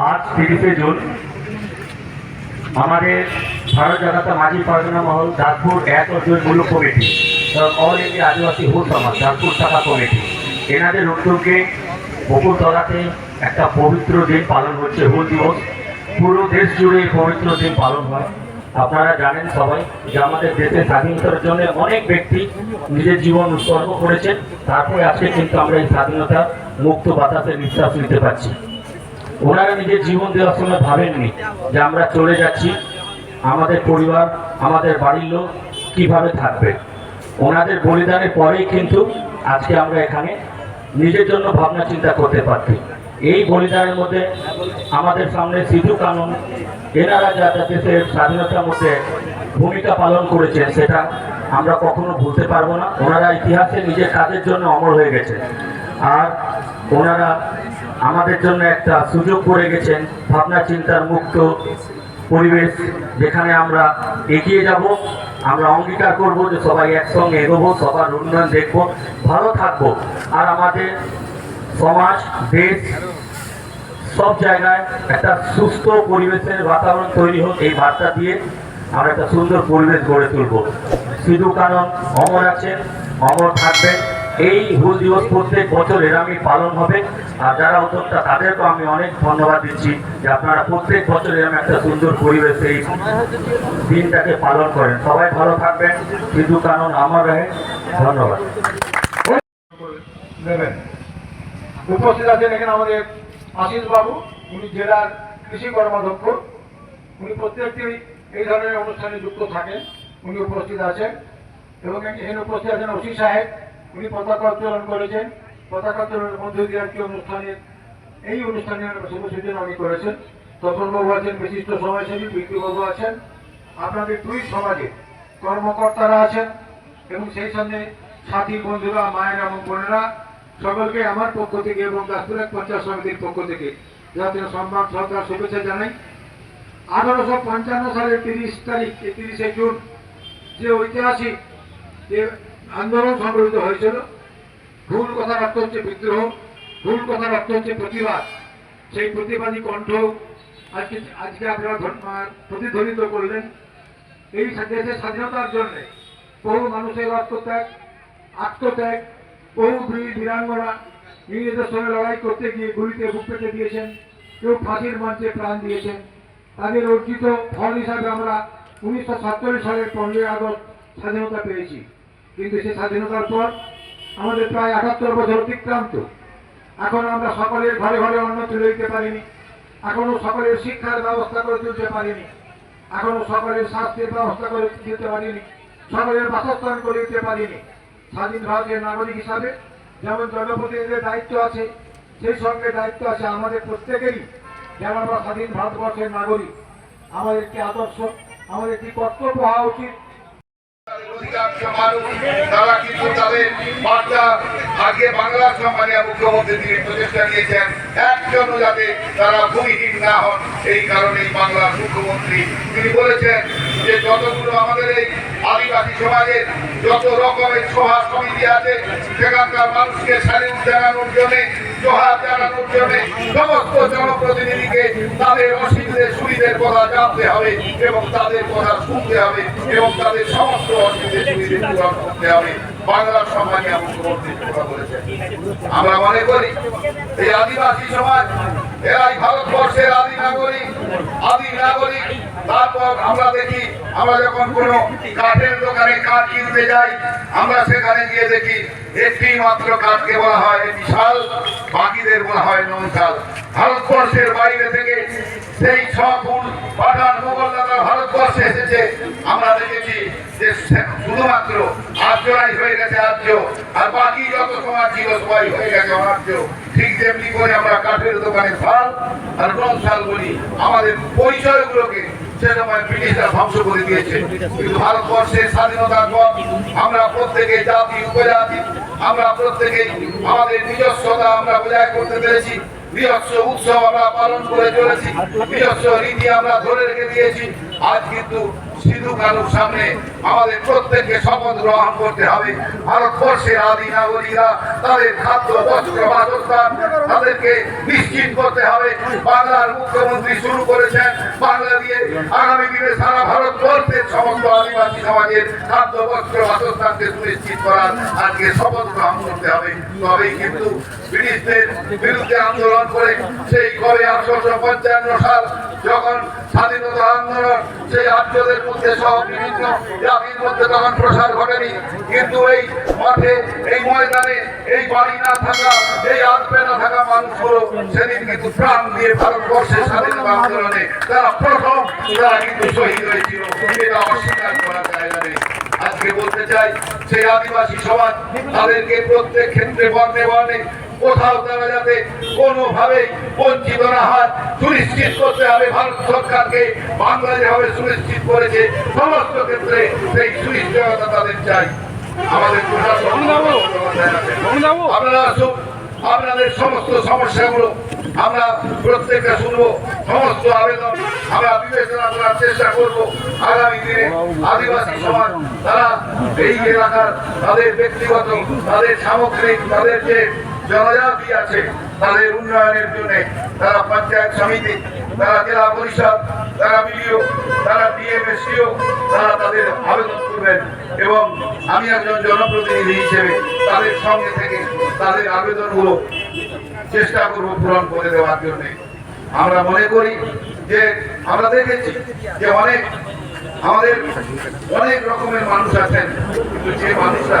আজ তিরিশে জুন, আমাদের ভারত জনতা মাঝি পারগনা মহল দাসপুর এক ও দুই মূল্য কমিটি অল ইন্ডিয়া আদিবাসী হুল সমাজ, দাসপুর শাখা কমিটি। এনাদের উদ্যোগে বকুলতলাতে একটা পবিত্র দিন পালন হচ্ছে হুল দিবস। পুরো দেশ জুড়ে পবিত্র দিন পালন হয়। আপনারা জানেন সবাই যে আমাদের দেশের স্বাধীনতার জন্য অনেক ব্যক্তি নিজের জীবন উৎসর্গ করেছেন। তারপরে আজকে কিন্তু আমরা এই স্বাধীনতা মুক্ত বাতাসে নিঃশ্বাস নিতে পারছি। ওনারা নিজের জীবন দেওয়ার সময় ভাবেননি যে আমরা চলে যাচ্ছি, আমাদের পরিবার, আমাদের বাড়ির লোক কীভাবে থাকবে। ওনাদের বলিদানের পরেই কিন্তু আজকে আমরা এখানে নিজের জন্য ভাবনা চিন্তা করতে পারছি। এই বলিদানের মধ্যে আমাদের সামনে সিধু কানুন, এনারা যা দেশের স্বাধীনতার মধ্যে ভূমিকা পালন করেছেন সেটা আমরা কখনো ভুলতে পারব না। ওনারা ইতিহাসে নিজের কাজের জন্য অমর হয়ে গেছে। আর ওনারা আমাদের জন্য একটা সুযোগ করে গেছেন ভাবনা চিন্তার মুক্ত পরিবেশ যেখানে আমরা এগিয়ে যাব। আমরা অঙ্গীকার করব যে সবাই একসঙ্গে এগোবো, সবার উন্নয়ন দেখব, ভালো থাকব। আর আমাদের সমাজ, দেশ, সব জায়গায় একটা সুস্থ পরিবেশের বাতাবরণ তৈরি হোক, এই বার্তা দিয়ে আমরা একটা সুন্দর পরিবেশ গড়ে তুলব। সিধু কানন অমর আছেন, অমর থাকবেন। এই হুল দিবস প্রত্যেক বছর এরামই পালন হবে। আর যারা উদ্যোক্তা, তাদেরকেও আমি অনেক ধন্যবাদ দিচ্ছি যে আপনারা প্রত্যেক বছর এরকম একটা সুন্দর পরিবেশে এই দিনটাকে পালন করেন। সবাই ভালো থাকবেন সিধু কানন আমার রহে ধন্যবাদ। উপস্থিত আছেন এখানে আমাদের আশিস বাবু, উনি জেলার কৃষি কর্মাধ্যক্ষ। উনি প্রত্যেকটি এই ধরনের অনুষ্ঠানে যুক্ত থাকেন, উনি উপস্থিত আছেন। এবং এখানে উপস্থিত আছেন ওসি সাহেব উনি পতাকা উত্তোলন করেছেন। পতাকা উত্তোলনের মধ্য দিয়ে একটি অনুষ্ঠানের এই অনুষ্ঠানের শুভ সূচনা উনি করেছেন। তপনবাবু আছেন, বিশিষ্ট সমাজসেবী বিক্রিবাবু আছেন। আপনাদের দুই সমাজে কর্মকর্তারা আছেন এবং সেই সঙ্গে সাথী বন্ধুরা, মায়ের এবং বোনেরা, সকলকে আমার পক্ষ থেকে এবং দাসপুরের পঞ্চায়েত সমিতির পক্ষ থেকে জাতীয় সম্মান সরকার শুভেচ্ছা জানাই। আঠারোশো পঞ্চান্ন সালের তিরিশ তারিখ তিরিশে জুন, যে ঐতিহাসিক যে আন্দোলন সংগঠিত হয়েছিল। ভুল কথার অর্থ হচ্ছে বিদ্রোহ, ভুল কথার অর্থ হচ্ছে প্রতিবাদ। সেই প্রতিবাদী কণ্ঠ আজকে আজকে আপনারা প্রতিধ্বনিত করলেন। এই দেশের স্বাধীনতার জন্য বহু মানুষের আত্মত্যাগ আত্মত্যাগ, বহু বীর বীরাঙ্গনা ইংরেজদের সঙ্গে লড়াই করতে গিয়ে গুলিতে বুক পেতে দিয়েছেন, কেউ ফাঁসির মঞ্চে প্রাণ দিয়েছেন। তাদের অর্জিত ফল হিসাবে আমরা উনিশশো সাতচল্লিশ সালের পনেরোই আগস্ট স্বাধীনতা পেয়েছি। কিন্তু সেই স্বাধীনতার পর আমাদের প্রায় আটাত্তর বছর অতিক্রান্ত। এখন আমরা সকলের ঘরে ঘরে অন্ন তুলে দিতে পারিনি। এখনও সকলের শিক্ষার ব্যবস্থা করে তুলতে পারিনি। এখনও সকলের স্বাস্থ্যের ব্যবস্থা করে দিতে পারিনি। সকলের বাসস্থান করে দিতে পারিনি। স্বাধীন ভারতের নাগরিক হিসাবে যেমন জনপ্রতিনিধিদের দায়িত্ব আছে, সেই সঙ্গে দায়িত্ব আছে আমাদের প্রত্যেকেরই। যেমন আমরা স্বাধীন ভারতবর্ষের নাগরিক আমাদের একটি আদর্শ আমাদের একটি কর্তব্য হওয়া উচিত। মানুষ তারা কিন্তু তাদের বার্তা আগে বাংলার সম্মানীয় মুখ্যমন্ত্রী তিনি প্রচেষ্টা নিয়েছেন। একজনও যাতে তারা ভূমিহীন না হন, এই কারণেই বাংলার মুখ্যমন্ত্রী। তিনি বলেছেন যে যতগুলো আমাদের এই আদিবাসী সমাজের যত রকমের সভা সমিতি আছে, সেখানকার মানুষকে স্যালিউট জানানোর জন্য এবং তাদের সমস্ত করতে হবে। বাংলার আমরা মনে করি, এই আদিবাসী সমাজ, এরাই ভারতবর্ষের আদি নাগরিক আদি নাগরিক তারপর আমরা দেখি, আমরা যখন কোনো কাঠের দোকানে কাঠ কিনতে যাই, আমরা সেখানে গিয়ে দেখি, একটি মাত্র কাঠকে বলা হয় বিশাল বাকিদের বলা হয় নৌশাল ভারতবর্ষের বাইরে থেকে সেই সপুর পাঠান মোগলদাতা ভারতবর্ষে এসেছে। আমরা দেখেছি যে শুধুমাত্র আর্যরাই হয়ে গেছে আর্য, আর বাকি যত সমাজ ছিল সবাই হয়ে গেছে অনার্য। ঠিক যেমনি করে আমরা কাঠের দোকানে ফাল আর নৌশাল বলি আমাদের পরিচয়গুলোকে সময় ভারতবর্ষের স্বাধীনতার আমরা প্রত্যেকে জাতি, উপজাতি, আমরা প্রত্যেকেই আমাদের নিজস্বতা আমরা বজায় করতে পেরেছি। নিজস্ব উৎসব আমরা পালন করে চলেছি। নিজস্ব রীতি আমরা ধরে রেখে দিয়েছি। আজ কিন্তু সিধু গ্রহণ করতে হবে। মুখ্যমন্ত্রী শুরু করেছেন বাংলা দিয়ে। আগামী দিনে সারা ভারতবর্ষের সমস্ত আদিবাসী সমাজের খাদ্য, বস্ত্র, বাসস্থানকে সুনিশ্চিত করার আজকে শপথ গ্রহণ করতে হবে। তবেই কিন্তু ব্রিটিশদের বিরুদ্ধে আন্দোলন করে সেই কবে আঠারোশো পঞ্চান্ন সাল যখন স্বাধীনতা আন্দোলন সেই আর্যদের মধ্যে সহ বিভিন্ন জাতির মধ্যে তখন প্রসার ঘটেনি। কিন্তু এই মাঠে, এই ময়দানে, এই বাড়ি না থাকা, এই আসবে না থাকা মানুষগুলো সেদিন কিন্তু প্রাণ দিয়ে ভারতবর্ষের স্বাধীনতা আন্দোলনে তারা প্রথম, তারা কিন্তু শহীদ হয়েছিল। এটা অস্বীকার করা যায় না আজকে বলতে চাই, সেই আদিবাসী সমাজ তাদেরকে প্রত্যেক ক্ষেত্রে বর্ণে বর্ণে কোথাও তারা যাতে কোনোভাবেই বঞ্চিত না হয়। সুনিশ্চিত করতে হবে ভারত সরকারকে বাংলা যেভাবে সুনিশ্চিত করেছে। সমস্ত ক্ষেত্রে সেই সুনিশ্চয়তা তাদের চাই। আমাদের প্রশাসন আপনারা আসুন আপনাদের সমস্ত সমস্যাগুলো আমরা প্রত্যেকটা শুনব। সমস্ত আবেদন আমরা বিবেচনা করার চেষ্টা করব। আগামী দিনে আদিবাসী সমাজ তারা এই এলাকার তাদের ব্যক্তিগত তাদের সামগ্রিক তাদের যে জনজাতি আছে, তাদের উন্নয়নের জন্য তারা পঞ্চায়েত সমিতি, তারা জেলা পরিষদ, তারা বিডিও, তারা ডিএমএসিও তারা তাদের আবেদন করবেন। এবং আমি একজন জনপ্রতিনিধি হিসেবে তাদের সঙ্গে থেকে তাদের আবেদনগুলো চেষ্টা করব পূরণ করে দেওয়ার জন্য। আমরা মনে করি যে, আমরা দেখেছি যে অনেক, আমাদের অনেক রকমের মানুষ আছেন, কিন্তু যে মানুষরা